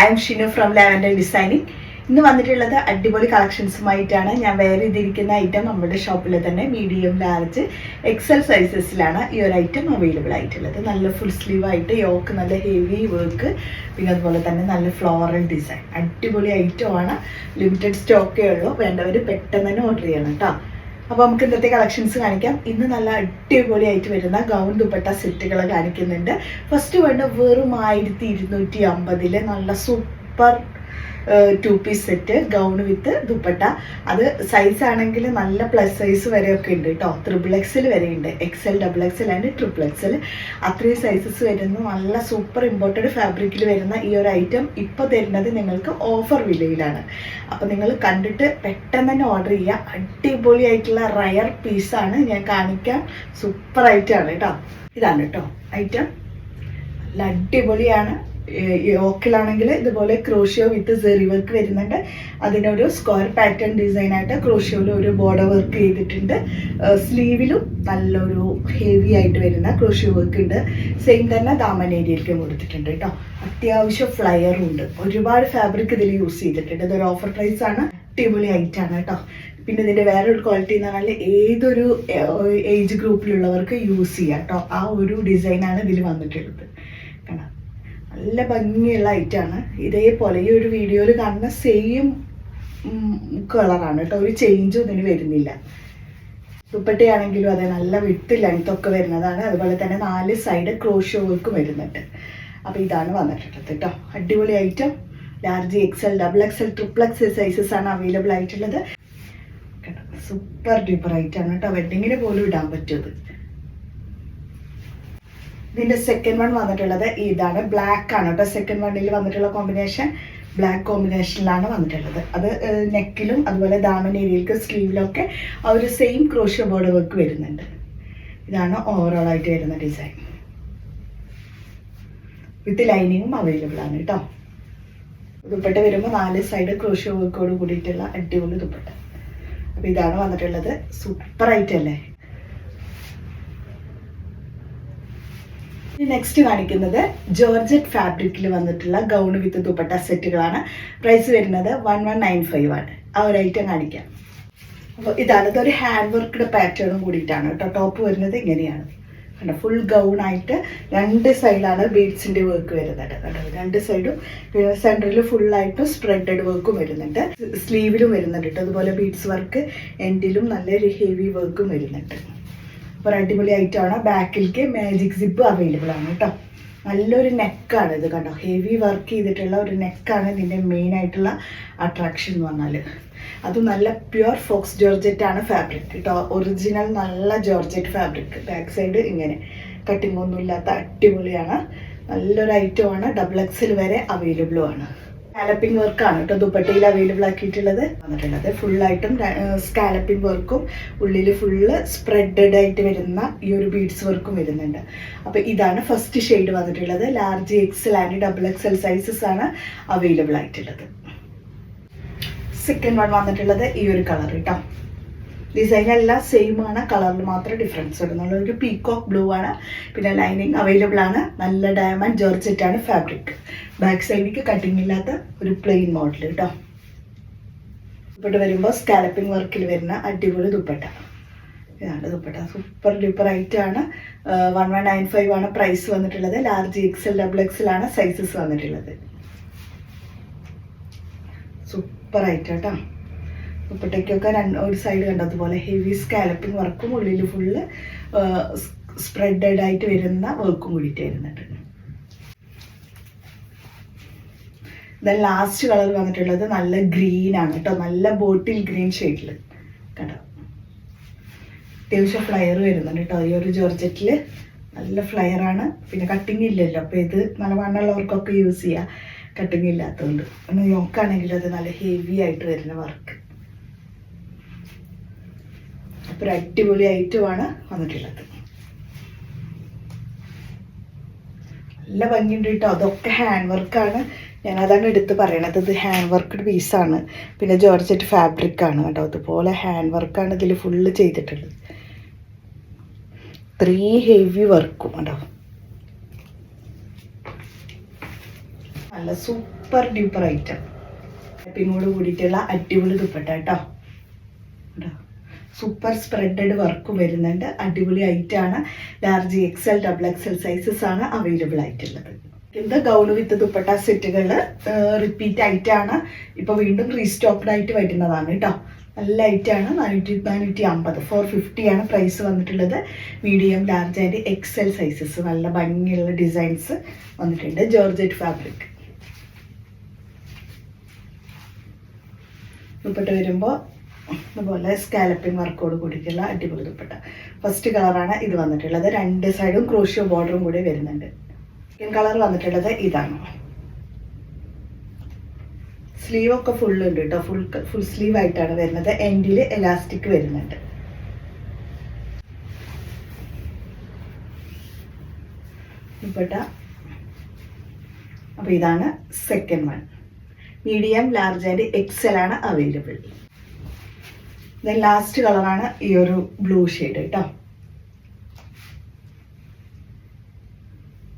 I am Shinu from Lavender Designing ഇന്ന് വന്നിട്ടുള്ളത് അടിപൊളി കളക്ഷൻസുമായിട്ടാണ്. ഞാൻ വേറെ ഇതിരിക്കുന്ന ഐറ്റം നമ്മുടെ ഷോപ്പിൽ തന്നെ മീഡിയം ലാർജ് എക്സൽ സൈസസിലാണ് ഈ ഒരു ഐറ്റം അവൈലബിൾ ആയിട്ടുള്ളത്. നല്ല ഫുൾ സ്ലീവ് ആയിട്ട് യോക്ക് നല്ല ഹെവി വർക്ക് പിന്നെ അതുപോലെ തന്നെ നല്ല ഫ്ലോറൽ ഡിസൈൻ അടിപൊളി ഐറ്റമാണ് ലിമിറ്റഡ് സ്റ്റോക്കേ ഉള്ളൂ. വേണ്ടവർ പെട്ടെന്ന് തന്നെ ഓർഡർ ചെയ്യണം കേട്ടോ അപ്പോൾ നമുക്ക് ഇന്നത്തെ കളക്ഷൻസ് കാണിക്കാം. ഇന്ന് നല്ല അടിപൊളിയായിട്ട് വരുന്ന ഗൗൺ ദുപ്പട്ട സെറ്റുകൾ കാണിക്കുന്നുണ്ട്. ഫസ്റ്റ് വേണ്ട വെറും ആയിരത്തി ഇരുന്നൂറ്റി അമ്പതിൽ നല്ല super two piece set gown with dupatta. അത് സൈസ് ആണെങ്കിൽ നല്ല പ്ലസ് സൈസ് വരെയൊക്കെ ഉണ്ട് കേട്ടോ ത്രിബിൾ എക്സിൽ വരെ ഉണ്ട് XL double XL and triple XL അത്രയും സൈസസ് വരുന്ന. നല്ല സൂപ്പർ ഇമ്പോർട്ടഡ് ഫാബ്രിക്കിൽ വരുന്ന ഈ ഒരു ഐറ്റം ഇപ്പോൾ തരുന്നത് നിങ്ങൾക്ക് ഓഫർ വിലയിലാണ്. അപ്പോൾ നിങ്ങൾ കണ്ടിട്ട് പെട്ടെന്ന് തന്നെ ഓർഡർ ചെയ്യുക. അടിപൊളിയായിട്ടുള്ള റയർ പീസാണ് ഞാൻ കാണിക്കാൻ സൂപ്പർ ഐറ്റമാണ് കേട്ടോ ഇതാണ് കേട്ടോ ഐറ്റം നല്ല അടിപൊളിയാണ്. ഓക്കിലാണെങ്കിൽ ഇതുപോലെ ക്രോഷ്യോ വിത്ത് സെറി വർക്ക് വരുന്നുണ്ട്. അതിനൊരു സ്ക്വയർ പാറ്റേൺ ഡിസൈൻ ആയിട്ട് ക്രോഷ്യോയിൽ ഒരു ബോർഡർ വർക്ക് ചെയ്തിട്ടുണ്ട്. സ്ലീവിലും നല്ലൊരു ഹെവി ആയിട്ട് വരുന്ന ക്രോഷ്യോ വർക്ക് ഉണ്ട്. സെയിം തന്നെ ദാമൻ ഏരിയയിലേക്കും കൊടുത്തിട്ടുണ്ട് കേട്ടോ. അത്യാവശ്യം ഫ്ലയറും ഉണ്ട്. ഒരുപാട് ഫാബ്രിക് ഇതിൽ യൂസ് ചെയ്തിട്ടുണ്ട്. ഇതൊരു ഓഫർ പ്രൈസ് ആണ്. അടിപൊളി ഐറ്റാണ് കേട്ടോ. പിന്നെ ഇതിന്റെ വേറൊരു ക്വാളിറ്റി എന്ന് പറഞ്ഞാൽ ഏതൊരു ഏജ് ഗ്രൂപ്പിലുള്ളവർക്ക് യൂസ് ചെയ്യാം കേട്ടോ. ആ ഒരു ഡിസൈനാണ് ഇതിൽ വന്നിട്ടുള്ളത്. നല്ല ഭംഗിയുള്ള ഐറ്റാണ് ഇതേപോലെ ഈ ഒരു വീഡിയോയിൽ കാണുന്ന സെയിം കളറാണ് കേട്ടോ. ഒരു ചേഞ്ചും ഇതിന് വരുന്നില്ല. ദുപ്പട്ടയാണെങ്കിലും അതെ നല്ല വിട്ട് ലെങ്ത് ഒക്കെ വരുന്നതാണ്. അതുപോലെ തന്നെ നാല് സൈഡ് ക്രോഷോ വർക്കും വരുന്നുണ്ട്. അപ്പോൾ ഇതാണ് വന്നിട്ടുള്ളത് കേട്ടോ. അടിപൊളി item large XL double XL triple XL sizes ആണ് അവൈലബിൾ ആയിട്ടുള്ളത്. സൂപ്പർ ഡ്യൂപ്പർ ഐറ്റാണ് കേട്ടോ. വെഡിങ്ങിന് പോലും ഇടാൻ പറ്റുന്നത് ഇതിന്റെ സെക്കൻഡ് വൺ വന്നിട്ടുള്ളത് ഇതാണ്. ബ്ലാക്ക് ആണ് കേട്ടോ. സെക്കൻഡ് വണ്ണിൽ വന്നിട്ടുള്ള കോമ്പിനേഷൻ ബ്ലാക്ക് കോമ്പിനേഷനിലാണ് വന്നിട്ടുള്ളത്. അത് നെക്കിലും അതുപോലെ ദാമൻ ഏരിയയിലേക്ക് സ്ലീവിലൊക്കെ ആ ഒരു സെയിം ക്രോഷ്യ ബോർഡ് വർക്ക് വരുന്നുണ്ട്. ഇതാണ് ഓവറോൾ ആയിട്ട് വരുന്ന ഡിസൈൻ വിത്ത് ലൈനിങ്ങും അവൈലബിൾ ആണ് കേട്ടോ. ദുപ്പട്ട വരുമ്പോൾ നാല് സൈഡ് ക്രോഷ്യ വർക്കോട് കൂടിയിട്ടുള്ള അടിപൊളി ദുപ്പട്ട. അപ്പോൾ ഇതാണ് വന്നിട്ടുള്ളത്. സൂപ്പർ നെക്സ്റ്റ് കാണിക്കുന്നത് ജോർജറ്റ് ഫാബ്രിക്കിൽ വന്നിട്ടുള്ള ഗൗൺ വിത്ത് ദുപ്പട്ട സെറ്റുകളാണ് പ്രൈസ് വരുന്നത് വൺ വൺ നയൻ ഫൈവ് ആണ്. ആ ഒരു ഐറ്റം കാണിക്കാം. അപ്പോൾ ഇതാണ് ഇതൊരു ഹാൻഡ് വർക്ക്ഡ് പാറ്റേണും കൂടിയിട്ടാണ് കേട്ടോ. ടോപ്പ് വരുന്നത് ഇങ്ങനെയാണ്. കണ്ടോ ഫുൾ ഗൗൺ ആയിട്ട് രണ്ട് സൈഡിലാണ് ബീഡ്സിന്റെ വർക്ക് വരുന്നത്. കേട്ടോ രണ്ട് സൈഡും സെന്ററിൽ ഫുള്ളായിട്ട് സ്പ്രെഡഡ് വർക്കും വരുന്നുണ്ട്. സ്ലീവിലും വരുന്നുണ്ട് കേട്ടോ. അതുപോലെ ബീഡ്സ് വർക്ക് എൻഡിലും നല്ലൊരു ഹെവി വർക്കും വരുന്നുണ്ട്. അപ്പോൾ അടിപൊളി ആയിട്ടാണ് ബാക്കിലേക്ക് മാജിക് സിപ്പ് അവൈലബിൾ ആണ് കേട്ടോ നല്ലൊരു നെക്കാണ് ഇത് കണ്ടോ. ഹെവി വർക്ക് ചെയ്തിട്ടുള്ള ഒരു നെക്കാണ് ഇതിന്റെ മെയിൻ ആയിട്ടുള്ള അട്രാക്ഷൻ എന്ന് പറഞ്ഞാൽ അത് നല്ല പ്യുവർ ഫോക്സ് ജോർജറ്റ് ആണ് ഫാബ്രിക് കേട്ടോ ഒറിജിനൽ നല്ല ജോർജറ്റ് ഫാബ്രിക് ബാക്ക് സൈഡ് ഇങ്ങനെ. കട്ടിംഗ് ഒന്നും ഇല്ലാത്ത അടിപൊളിയാണ്. നല്ലൊരു ഐറ്റമാണ് ഡബിൾ എക്സിൽ വരെ അവൈലബിളും ആണ്. സ്കാലപ്പിംഗ് വർക്കാണ് കേട്ടോ. ദുപ്പട്ടയിൽ അവൈലബിൾ ആക്കിയിട്ടുള്ളത്. വന്നിട്ടുള്ളത് ഫുള്ളായിട്ടും സ്കാലപ്പിംഗ് വർക്കും ഉള്ളിൽ ഫുള്ള് സ്പ്രെഡഡ് ആയിട്ട് വരുന്ന ഈ ഒരു ബീഡ്സ് വർക്കും വരുന്നുണ്ട്. അപ്പോൾ ഇതാണ് ഫസ്റ്റ് ഷെയ്ഡ് വന്നിട്ടുള്ളത്. Large XL and double XL sizes ആണ് അവൈലബിൾ ആയിട്ടുള്ളത്. സെക്കൻഡ് വൺ വന്നിട്ടുള്ളത് ഈ ഒരു കളർ കേട്ടോ ഡിസൈൻ എല്ലാം സെയിം ആണ്. കളറിൽ മാത്രം ഡിഫറൻസ് വരുന്നുള്ളൂ ഒരു പീകോക്ക് ബ്ലൂ ആണ്. പിന്നെ ലൈനിങ് അവൈലബിൾ ആണ്. നല്ല ഡയമണ്ട് ജോർജറ്റ് ആണ് ഫാബ്രിക് ബാക്ക് സൈഡിലേക്ക് കട്ടിങ് ഇല്ലാത്ത ഒരു പ്ലെയിൻ മോഡൽ കേട്ടോ ദുപ്പട്ട വരുമ്പോൾ സ്കാലപ്പിംഗ് വർക്കിൽ വരുന്ന അടിപൊളി ദുപ്പട്ട. ഇതാണ് ദുപ്പട്ട. സൂപ്പർ ഡ്യൂപ്പർ ആണ്. വൺ വൺ നയൻ ഫൈവ് ആണ് പ്രൈസ് വന്നിട്ടുള്ളത്. ലാർജ് എക്സൽ ഡബിൾ എക്സലാണ് സൈസസ് വന്നിട്ടുള്ളത്. സൂപ്പർ ആയിട്ട് കേട്ടോ ദുപ്പട്ടയ്ക്കൊക്കെ രണ്ട് ഒരു സൈഡ് കണ്ടതുപോലെ ഹെവി സ്കാലപ്പിംഗ് വർക്കും ഉള്ളിൽ ഫുള്ള് സ്പ്രെഡഡ് ആയിട്ട് വരുന്ന വർക്കും കൂടിയിട്ട് വരുന്നുണ്ട്. ദെൻ ലാസ്റ്റ് കളർ വന്നിട്ടുള്ളത് നല്ല ഗ്രീൻ ആണ് കേട്ടോ. നല്ല ബോട്ടിൽ ഗ്രീൻ ഷെയ്ഡിൽ കേട്ടോ അത്യാവശ്യം ഫ്ലയർ വരുന്നുണ്ട് കേട്ടോ. ഈ ഒരു ജോർജറ്റിൽ നല്ല ഫ്ലയർ ആണ്. പിന്നെ കട്ടിങ് ഇല്ലല്ലോ. അപ്പോൾ ഇത് നല്ല വണ്ണുള്ളവർക്കൊക്കെ യൂസ് ചെയ്യാം. കട്ടിങ് ഇല്ലാത്തതുകൊണ്ട്. ഒന്ന് നോക്കുകയാണെങ്കിൽ അത് നല്ല ഹെവി ആയിട്ട് വരുന്ന വർക്ക് ഒരു അടിപൊളി ഐറ്റമാണ് വന്നിട്ടുള്ളത്. നല്ല ഭംഗിയുണ്ട് കേട്ടോ. അതൊക്കെ ഹാൻഡ് വർക്കാണ് ഞാൻ അതാണ് എടുത്ത് പറയണത്. ഇത് ഹാൻഡ് വർക്ക്ഡ് പീസാണ് പിന്നെ ജോർജറ്റ് ഫാബ്രിക് ആണ് കേട്ടോ. അതുപോലെ ഹാൻഡ് വർക്കാണ് ഇതിൽ ഫുള്ള് ചെയ്തിട്ടുള്ളത്. ത്രീ ഹെവി വർക്കും കേട്ടോ നല്ല സൂപ്പർ ഡ്യൂപ്പർ ഐറ്റം പിന്നോട് കൂടിയിട്ടുള്ള അടിപൊളി ദുപ്പട്ട കേട്ടോ. സൂപ്പർ സ്പ്രെഡഡ് വർക്ക് വരുന്നുണ്ട്. അടിപൊളി ഐറ്റാണ് large XL double XL sizes ആണ് അവൈലബിൾ ആയിട്ടുള്ളത്. ഇത് ഗൗൺ വിത്ത് ദുപ്പട്ട സെറ്റുകൾ റിപ്പീറ്റ് ആയിട്ടാണ് ഇപ്പൊ വീണ്ടും റീസ്റ്റോക്ഡ് ആയിട്ട് വരുന്നതാണ് കേട്ടോ. നല്ല ഐറ്റാണ് നാനൂറ്റി നാനൂറ്റി അമ്പത് ഫോർ ഫിഫ്റ്റിയാണ് പ്രൈസ് വന്നിട്ടുള്ളത്. Medium large and XL sizes നല്ല ഭംഗിയുള്ള ഡിസൈൻസ് വന്നിട്ടുണ്ട്. ജോർജറ്റ് ഫാബ്രിക് ദുപ്പട്ട വരുമ്പോൾ അതുപോലെ സ്കാലപ്പിംഗ് വർക്കോട് കൂടിയിട്ടുള്ള അടിപൊളി ദുപ്പട്ട ഫസ്റ്റ് കളറാണ് ഇത് വന്നിട്ടുള്ളത്. രണ്ട് സൈഡും ക്രോഷ്യോ ബോർഡറും കൂടി വരുന്നുണ്ട്. സെക്കൻഡ് കളർ വന്നിട്ടുള്ളത് ഇതാണ്. സ്ലീവ് ഒക്കെ ഫുൾ ഉണ്ട് കേട്ടോ. ഫുൾ ഫുൾ സ്ലീവ് ആയിട്ടാണ് വരുന്നത്. എൻഡിൽ എലാസ്റ്റിക് വരുന്നുണ്ട്. ദുപ്പട്ട അപ്പോൾ ഇതാണ് second one medium large and XL ആണ് അവൈലബിൾ ലാസ്റ്റ് കളറാണ് ഈ ഒരു ബ്ലൂ ഷെയ്ഡ് കേട്ടോ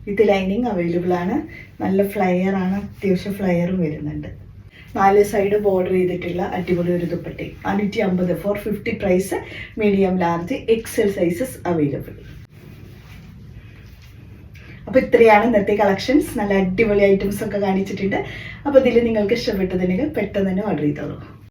വിത്ത് ലൈനിങ് അവൈലബിൾ ആണ്. നല്ല ഫ്ലയർ ആണ്. അത്യാവശ്യം ഫ്ലയറും വരുന്നുണ്ട്. നാല് സൈഡ് ബോർഡർ ചെയ്തിട്ടുള്ള അടിപൊളി ഒരു ദുപ്പട്ടി. നാനൂറ്റി അമ്പത് four fifty price medium large XL sizes available അപ്പോൾ ഇത്രയാണ് ഇന്നത്തെ കളക്ഷൻസ് നല്ല അടിപൊളി ഐറ്റംസ് ഒക്കെ കാണിച്ചിട്ടുണ്ട്. അപ്പോൾ ഇതിൽ നിങ്ങൾക്ക് ഇഷ്ടപ്പെട്ടതിനെങ്കിൽ പെട്ടെന്ന് തന്നെ ഓർഡർ ചെയ്തോളൂ.